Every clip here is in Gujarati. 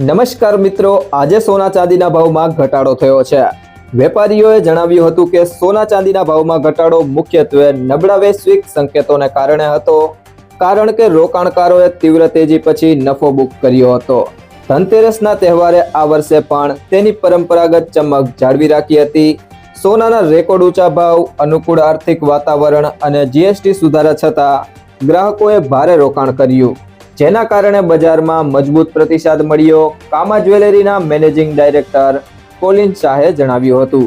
નમસ્કાર મિત્રો, આજે સોના ચાંદીના ભાવમાં ઘટાડો થયો છે. વેપારીઓએ જણાવ્યું હતું કે સોના ચાંદીના ભાવમાં ઘટાડો મુખ્યત્વે નબળા વૈશ્વિક સંકેતોને કારણે હતો. કારણ કે રોકાણકારોએ તીવ્ર તેજી પછી નફો બુક કર્યો હતો. ધનતેરસના તહેવારે આ વર્ષે પણ તેની પરંપરાગત ચમક જાળવી રાખી હતી. સોનાના રેકોર્ડ ઊંચા ભાવ, અનુકૂળ આર્થિક વાતાવરણ અને જીએસટી સુધારા છતાં ગ્રાહકોએ ભારે રોકાણ કર્યું. જેના કારણે બજારમાં મજબૂત પ્રતિસાદ મળ્યો. કામા જ્વેલરીના મેનેજિંગ ડાયરેક્ટર કોલિન શાહે જણાવ્યું હતું.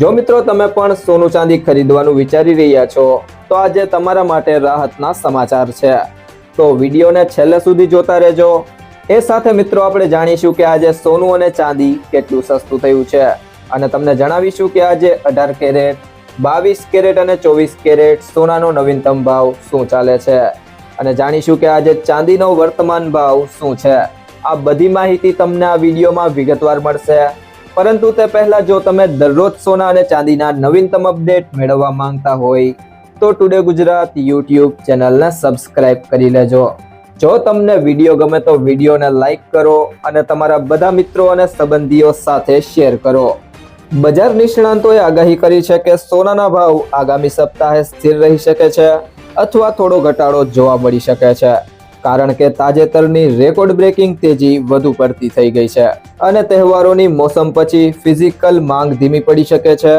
જો મિત્રો તમે પણ સોનું ચાંદી ખરીદવાનું વિચારી રહ્યા છો, તો આજે તમારા માટે રાહતના સમાચાર છે. તો વિડીયોને છેલ્લે સુધી જોતા રહેજો. એ સાથે મિત્રો આપણે જાણીશું કે આજે સોનું અને ચાંદી કેટલું સસ્તું થયું છે. અને તમને જણાવીશું કે આજે અઢાર કેરેટ, બાવીસ કેરેટ અને ચોવીસ કેરેટ સોનાનો નવીનતમ ભાવ શું ચાલે છે. અને જાણીશું કે આજે ચાંદીનો વર્તમાન ભાવ શું છે. આ બધી માહિતી તમને આ વિડીયોમાં વિગતવાર મળશે. પરંતુ તે પહેલા જો તમે દરરોજ સોના અને ચાંદીના નવીનતમ અપડેટ મેળવવા માંગતા હોય, તો ટુડે ગુજરાત યુટ્યુબ ચેનલને સબસ્ક્રાઇબ કરી લેજો. જો તમને વીડિયો ગમે તો વિડીયોને લાઇક કરો અને તમારા બધા મિત્રો અને સંબંધીઓ સાથે શેર કરો. બજાર નિષ્ણાંતોએ આગાહી કરી છે કે સોનાના ભાવ આગામી સપ્તાહે સ્થિર રહી શકે છે. અથવા થોડો ઘટાડો જોવા મળી શકે છે, કારણ કે તાજેતરની રેકોર્ડ બ્રેકિંગ તેજી વધુ પડતી થઈ ગઈ છે અને તહેવારોની મોસમ પછી ફિઝિકલ માંગ ધીમી પડી શકે છે.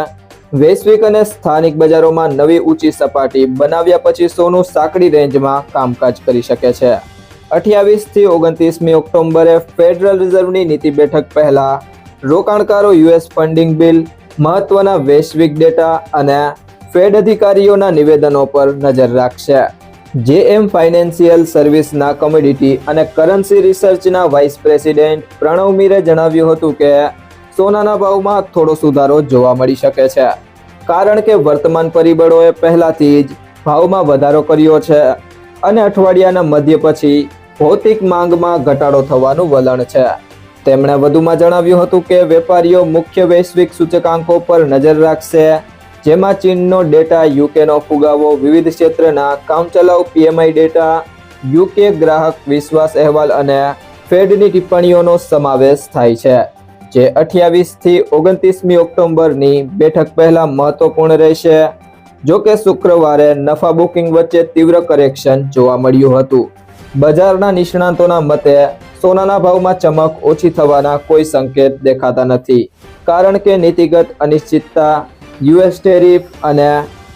વૈશ્વિક અને સ્થાનિક બજારોમાં નવી ઊંચી સપાટી બનાવ્યા પછી સોનું સાંકડી રેન્જમાં કામકાજ કરી શકે છે. અઠ્યાવીસથી ઓગણત્રીસમી ઓક્ટોબરે ફેડરલ રિઝર્વની નીતિ બેઠક પહેલાં રોકાણકારો યુએસ ફંડિંગ બિલ, મહત્વના વૈશ્વિક ડેટા અને ફેડ અધિકારીઓના નિવેદનો પર નજર રાખશે. જેએમ ફાઇનાન્શિયલ સર્વિસના કોમોડિટી અને કરન્સી રિસર્ચના વાઇસ પ્રેસિડેન્ટ પ્રણવ મીરે જણાવ્યું હતું કે, સોનાના ભાવમાં થોડો સુધારો જોવા મળી શકે છે. કારણ કે વર્તમાન પરિબળોએ પહેલાથી જ ભાવમાં વધારો કર્યો છે અને અઠવાડિયાના મધ્ય પછી ભૌતિક માંગમાં ઘટાડો થવાનું વલણ છે. તેમણે વધુમાં જણાવ્યું હતું કે, વેપારીઓ મુખ્ય વૈશ્વિક સૂચકાંકો પર નજર રાખશે. જેમાં ચીનનો ડેટા, યુકેનો ફુગાવો, વિવિધ ક્ષેત્રના કામચલાઉ પીએમઆઈ ડેટા, યુકે ગ્રાહક વિશ્વાસ અહેવાલ અને ફેડની ટિપ્પણીઓનો સમાવેશ થાય છે, જે અઠ્યાવીસથી ઓગણત્રીસમી ઓક્ટોબરની બેઠક પહેલા મહત્વપૂર્ણ રહેશે. જો કે શુક્રવારે નફા બુકિંગ વચ્ચે તીવ્ર કરેક્શન જોવા મળ્યું હતું. બજારના નિષ્ણાંતોના મતે, સોનાના ભાવમાં ચમક ઓછી થવાના કોઈ સંકેત દેખાતા નથી, કારણ કે નીતિગત અનિશ્ચિતતા યુએસ ટેરિફ અને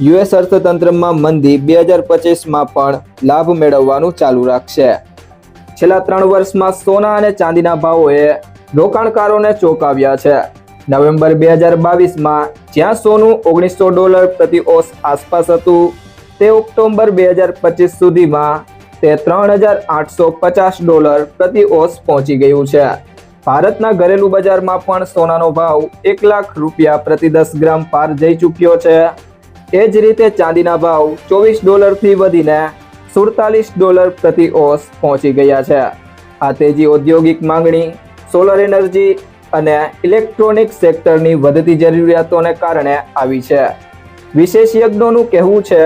યુએસ અર્થતંત્રમાં મંદી બે હજાર પચીસમાં પણ લાભ મેળવવાનું ચાલુ રાખશે. છેલ્લા ત્રણ વર્ષમાં સોના અને ચાંદીના ભાવોએ રોકાણકારોને ચોંકાવ્યા છે. નવેમ્બર બે હજાર બાવીસમાં જ્યાં સોનું ઓગણીસો ડોલર પ્રતિ ઓસ આસપાસ હતું, તે ઓક્ટોબર બે હજાર પચીસ સુધીમાં તે ત્રણ હજાર આઠસો પચાસ ડોલર પ્રતિ ઓસ પહોંચી ગયું છે. ભારતના ઘરેલું બજારમાં પણ સોનાનો ભાવ એક લાખ રૂપિયા પ્રતિ દસ ગ્રામ પાર જઈ ચૂક્યો છે. એ જ રીતે ચાંદીના ભાવ ચોવીસ ડોલરથી વધીને સુડતાલીસ ડોલર પ્રતિ ઓસ પહોંચી ગયા છે. આ તેજી ઔદ્યોગિક માંગણી, સોલર એનર્જી અને ઇલેક્ટ્રોનિક સેક્ટરની વધતી જરૂરિયાતોને કારણે આવી છે. વિશેષજ્ઞોનું કહેવું છે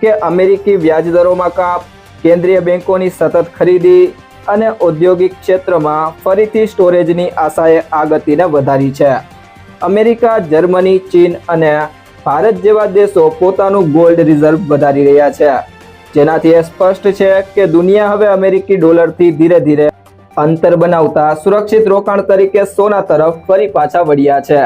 કે અમેરિકી વ્યાજદરોમાં કાપ, કેન્દ્રીય બેંકોની સતત ખરીદી અને ઔદ્યોગિક ક્ષેત્રમાં ફરીથી સ્ટોરેજની આશાએ આ ગતિને વધારી છે. અમેરિકા, જર્મની, ચીન અને ભારત જેવા દેશો પોતાનું ગોલ્ડ રિઝર્વ વધારી રહ્યા છે. જેનાથી એ સ્પષ્ટ છે કે દુનિયા હવે અમેરિકી ડોલરથી ધીરે ધીરે અંતર બનાવતા સુરક્ષિત રોકાણ તરીકે સોના તરફ ફરી પાછા વળ્યા છે.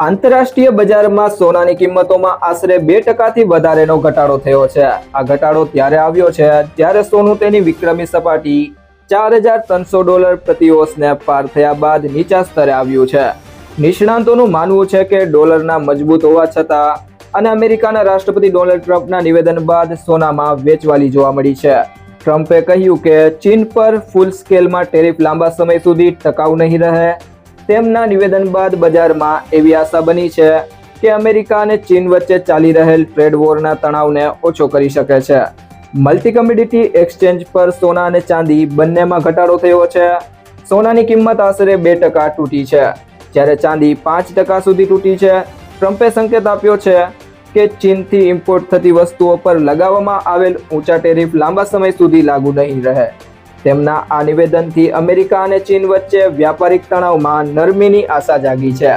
આંતરરાષ્ટ્રીય બજારમાં સોનાની કિંમતોમાં આશરે બે ટકાથી વધારેનો ઘટાડો થયો છે. આ ઘટાડો ત્યારે આવ્યો છે જ્યારે સોનું તેની વિક્રમી સપાટી ચાર હજાર ત્રણસો ડોલર પ્રતિ ઓસને પાર થયા બાદ નીચા સ્તરે આવ્યું છે. નિષ્ણાંતોનું માનવું છે કે ડોલરના મજબૂત હોવા છતાં અને અમેરિકાના રાષ્ટ્રપતિ ડોનાલ્ડ ટ્રમ્પના નિવેદન બાદ સોનામાં વેચવાલી જોવા મળી છે. ટ્રમ્પે કહ્યું કે ચીન પર ફૂલ સ્કેલમાં ટેરિફ લાંબા સમય સુધી ટકાઉ નહીં રહે. તેમના નિવેદન બાદ બજારમાં એવી આશા બની છે કે અમેરિકા અને ચીન વચ્ચે ચાલી રહેલ ટ્રેડ વોરના તણાવને ઓછો કરી શકે છે. મલ્ટી કમ્યુડિટી એક્સચેન્જ પર સોના અને ચાંદી બંનેમાં ઘટાડો થયો છે. સોનાની કિંમત આશરે બે ટકા તૂટી છે. જ્યારે ચાંદી પાંચ ટકા સુધી તૂટી છે, ટ્રમ્પે સંકેત આપ્યો છે કે ચીનથી ઇમ્પોર્ટ થતી વસ્તુઓ પર લગાવવામાં આવેલ ઊંચા ટેરિફ લાંબા સમય સુધી લાગુ નહીં રહે. તેમના આ નિવેદનથી અમેરિકા અને ચીન વચ્ચે વ્યાપારિક તણાવમાં નરમીની આશા જાગી છે.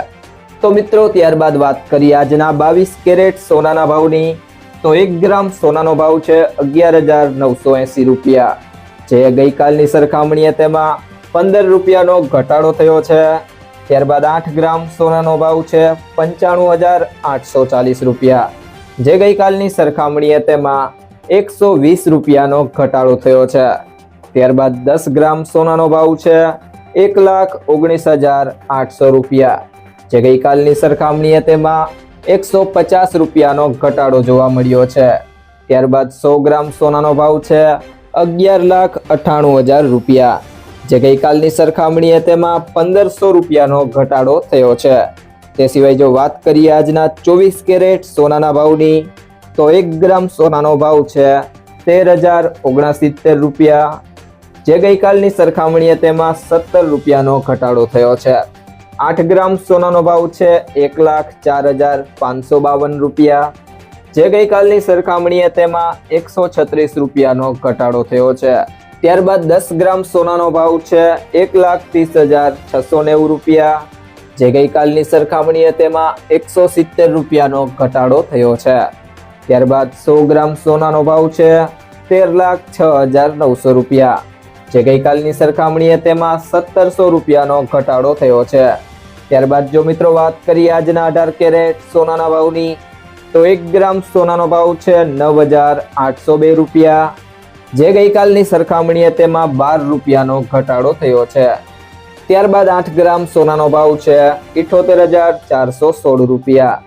તો મિત્રો, ત્યારબાદ વાત કરીએ આજના બાવીસ કેરેટ સોનાના ભાવની. તો એક ગ્રામ સોનાનો ભાવ છે અગિયાર હજાર નવસો એંસી રૂપિયા. જે ગઈકાલની સરખામણીએ તેમાં પંદર રૂપિયાનો ઘટાડો થયો છે. ત્યારબાદ આઠ ગ્રામ સોનાનો ભાવ છે પંચાણું હજાર આઠસો ચાલીસ રૂપિયા. જે ગઈકાલની સરખામણીએ તેમાં એકસો વીસ રૂપિયાનો ઘટાડો થયો છે. ત્યારબાદ દસ ગ્રામ સોનાનો ભાવ છે એક લાખ ઓગણીસ હજાર આઠસો રૂપિયા. જે ગઈકાલની સરખામણીએ તેમાં એકસો પચાસ રૂપિયાનો ઘટાડો જોવા મળ્યો છે. ત્યારબાદ સો ગ્રામ સોનાનો ભાવ છે અગિયાર લાખ અઠ્ઠાણું હજાર રૂપિયા. જે ગઈકાલની સરખામણીએ તેમાં પંદરસો રૂપિયાનો ઘટાડો થયો છે. તે સિવાય જો વાત કરીએ આજના ચોવીસ કેરેટ સોનાના ભાવની, તો એક ગ્રામ સોનાનો ભાવ છે તેર હજાર ઓગણસિત્તેર રૂપિયા. જે ગઈકાલની સરખામણીએ તેમાં સત્તર રૂપિયાનો ઘટાડો થયો છે. આઠ ગ્રામ સોનાનો ભાવ છે એક લાખ ચાર હજાર પાંચસો બાવન રૂપિયા. જે ગઈકાલની સરખામણીએ તેમાં એકસો છત્રીસ રૂપિયાનો ઘટાડો થયો છે. ત્યારબાદ દસ ગ્રામ સોનાનો ભાવ છે એક લાખ ત્રીસ હજાર છસો નેવું રૂપિયા. જે ગઈકાલની સરખામણીએ તેમાં એકસો સિત્તેર રૂપિયાનો ઘટાડો થયો છે. ત્યારબાદ સો ગ્રામ સોનાનો ભાવ છે તેર લાખ છ હજાર નવસો રૂપિયા. જે ગઈકાલની સરખામણીએ તેમાં સત્તરસો રૂપિયાનો ઘટાડો થયો છે. ત્યારબાદ જો મિત્રો વાત કરીએ આજના અઢાર કેરેટ સોનાના ભાવની, તો એક ગ્રામ સોનાનો ભાવ છે નવ હજાર આઠસો બે રૂપિયા. જે ગઈકાલની સરખામણીએ તેમાં બાર રૂપિયાનો ઘટાડો થયો છે. ત્યારબાદ આઠ ગ્રામ સોનાનો ભાવ છે ઇઠોતેર હજાર ચારસો સોળ રૂપિયા.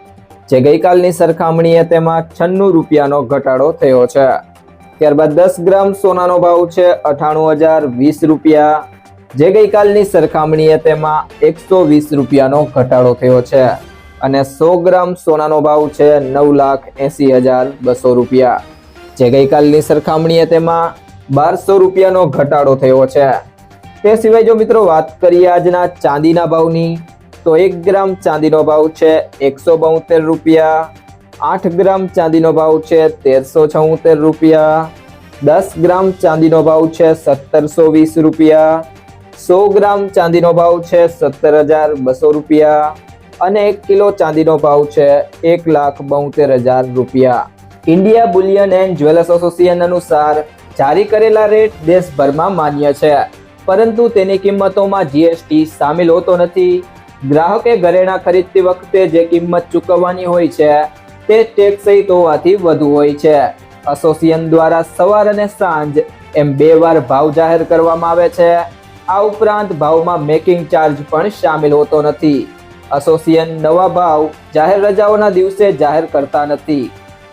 જે ગઈકાલની સરખામણીએ તેમાં છન્નું રૂપિયાનો ઘટાડો થયો છે. ત્યારબાદ દસ ગ્રામ સોનાનો ભાવ છે અઠાણું હજાર વીસ રૂપિયા. જે ગઈકાલની સરખામણીએ તેમાં એકસો વીસ રૂપિયાનો ઘટાડો થયો છે અને સો ગ્રામ સોનાનો ભાવ છે નવ લાખ એંસી હજાર બસો રૂપિયા. જે ગઈકાલની સરખામણીએ તેમાં બારસો રૂપિયાનો ઘટાડો થયો છે. તે સિવાય જો મિત્રો વાત કરીએ આજના ચાંદીના ભાવની, તો એક ગ્રામ ચાંદીનો ભાવ છે એકસો રૂપિયા. આઠ ગ્રામ ચાંદીનો ભાવ છે તેરસો છોતેર રૂપિયા. દસ ગ્રામ ચાંદીનો ભાવ છે સત્તરસો વીસ રૂપિયા. સો ગ્રામ ચાંદીનો ભાવ છે સત્તર હજાર બસો રૂપિયા. અને એક કિલો ચાંદીનો ભાવ છે એક લાખ બોતેર હજાર રૂપિયા. India bullion and jewellers association અનુસાર જારી કરેલા રેટ દેશભરમાં માન્ય છે. પરંતુ તેની કિંમતોમાં જીએસટી સામેલ હોતો નથી. ગ્રાહકે ઘરેણાં ખરીદતી વખતે જે કિંમત ચૂકવવાની હોય છે તે ટેક્સ સહિત હોવાથી વધુ હોય છે. એસોસિએશન દ્વારા સવાર અને સાંજ એમ બે વાર ભાવ જાહેર કરવામાં આવે છે. આ ઉપરાંત ભાવમાં મેકિંગ ચાર્જ પણ સામેલ હોતો નથી. એસોસિએશન નવા ભાવ જાહેર રજાઓના દિવસે જાહેર કરતા નથી.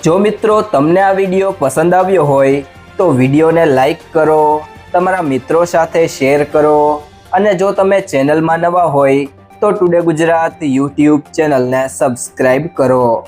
જો મિત્રો તમને આ વીડિયો પસંદ આવ્યો હોય, તો વિડીયોને લાઈક કરો, તમારા મિત્રો સાથે શેર કરો અને જો તમે ચેનલમાં નવા હોય, તો ટુડે ગુજરાત યુટ્યુબ ચેનલને સબસ્ક્રાઈબ કરો.